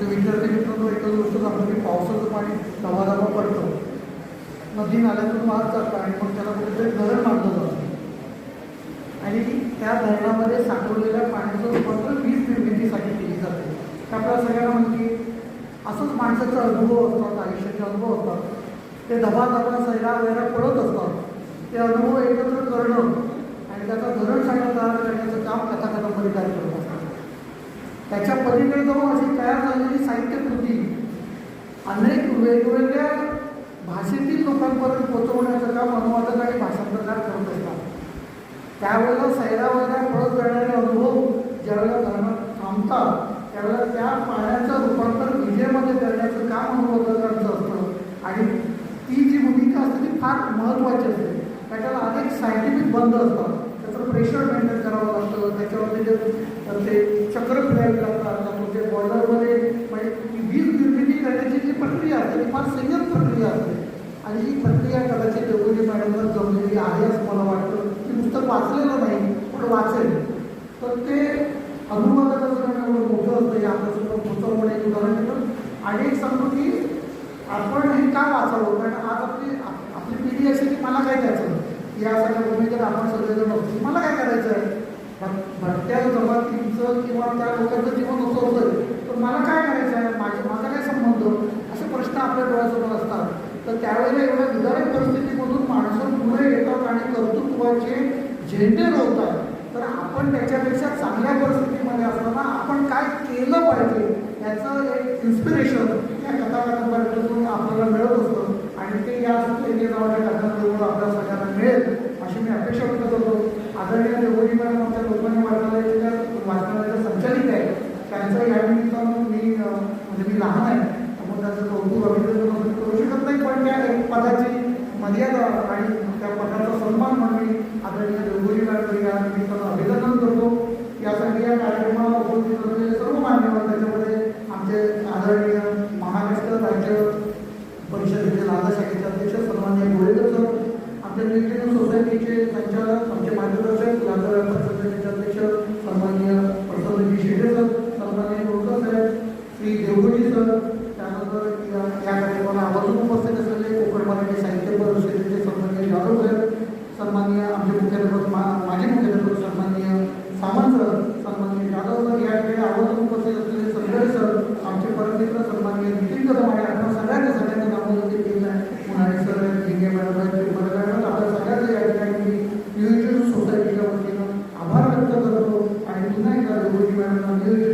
तर विद्यार्थी मित्रांनो एकच गोष्ट सांगतो की पावसाचं पाणी दबादबा पडतं. नदी नाल्यातून वाहत जातं आणि मग त्याला कुठेतरी धरण बांधलं जातं. आणि त्या धरणामध्ये साठवलेल्या पाण्याचं रूपांतर वीज निर्मितीसाठी केली जाते. त्यामुळे सगळ्यांना म्हणजे असंच माणसाचे अनुभव असतात आयुष्याचे अनुभव असतात. ते धबा धबा सैरा वैरा पडत असतात. ते अनुभव एकत्र करणं आणि त्याचा धरण सांगणं तयार करण्याचं काम कथा कादंबरीकार करत असतात. त्याच्या पलीकडे जाऊन अशी तयार झालेली साहित्य कृती. अनेक वेगवेगळ्या भाषेतील लोकांपर्यंत पोचवण्याचं काम अनुवादक आणि भाषांतरकार करत असतात. त्यावेळेला सैरा पळत जाणारे अनुभव ज्यावेळेला धरणात थांबतात त्यावेळेला त्या पाण्याचं रूपांतर विजेमध्ये करण्याचं काम अनुवादकांचं असतं. आणि ती जी भूमिका असते ती फार महत्त्वाची असते. त्याच्याला अनेक सायंटिफिक बंद असतात. त्याचं प्रेशर मेंटेन करावं लागतं. त्याच्यावरती जे ते चक्र फिरायला लागतात तुमचे बॉयलरमध्ये म्हणजे वीज निर्मिती करण्याची जी प्रक्रिया असते ती फार संयम प्रक्रिया असते. आणि ही प्रक्रिया कदाचित देवगिरी मॅडमला जमलेली आहे असं मला वाटतं. की पुस्तक वाचलेलं नाही पण वाचेल. तर ते अनुवादकाचं एवढं मोठं असतं यापासून आपल्यासुद्धा पोचवणं एक उदाहरण देतं. आणि एक सांगतो की आपण हे का वाचावं? कारण आज आपली आपली पिढी अशी की मला काय द्यायचं या सगळ्या भूमिकेत आपण सगळेजण असतो मला काय करायचं आहे? भटक्या जमातींचं किंवा त्या लोकांचं जीवन असं होतं. तर मला काय करायचं आहे? माझ्या माझा काय संबंध? असे प्रश्न आपल्या डोळ्यासमोर असतात. तर त्यावेळेला एवढ्या विदारक परिस्थितीमधून माणसं पुढे येतात आणि कर्तृत्वाचे झेंडे रोवतात. तर आपण त्याच्यापेक्षा चांगल्या परिस्थितीमध्ये असताना आपण काय केलं पाहिजे? याचं एक इन्स्पिरेशन या कथा कादंबरीतून आपल्याला मिळत असतं आणि ते या एके नावाच्या कादंबरीमुळे आपल्या सगळ्यांना मिळेल अशी मी अपेक्षा व्यक्त करतो आदरणीय देवोजी मॅडम आमच्या लोकमान्य वाचनालयाच्या वाचनालयाच्या संचालित आहे त्यांचं या निमित्तानं मी म्हणजे मी लहान आहे. त्यामुळे त्याचं कौतुक अभिनंदन करू शकत नाही. पण त्या एक पदाची मर्यादा आणि त्या पदाचा सन्मान म्हणून मी आदरणीय देवगुरी मॅडम या निमित्तानं अभिनंदन करतो. यासाठी या कार्यक्रमाला उपस्थित असलेले सर्व मान्यवर त्याच्यामध्ये आमचे आदरणीय महाराष्ट्र राज्य परिषदेचे लादा शाखेचे अध्यक्ष सन्मान्य गोरेकर सर आमच्या नितीन सोसायटीचे संचालक आमचे मार्गदर्शक लादा व्यापार संघटनेचे अध्यक्ष सन्मान्य प्रसन्नजी शेडे सर सन्मान्य गोळकर साहेब श्री देवगुडी सर त्यानंतर या या कार्यक्रमाला आवर्जून उपस्थित असलेले कोकण मराठी साहित्य परिषदेचे सन्मान्य जाधव साहेब सन्मान्य आमचे मुख्याध्यापक मा माजी मुख्याध्यापक सन्मान्य सामंत सर सन्मान्य जाधव सर या ठिकाणी आवर्जून उपस्थित असलेले सगळे सर आमचे परमित्र सन्मान्य नितीन कदम आणि आपण सगळ्यांना सगळ्यांना नामोदे केलं आहे. उन्हाळे सर जिंगे मॅडम आहेत चिंबरे मॅडम आपल्या सगळ्यांचं या ठिकाणी मी न्यूज सोसायटीच्या वतीनं आभार व्यक्त करतो. आणि पुन्हा एकदा देवगुडी मॅडमना न्यूज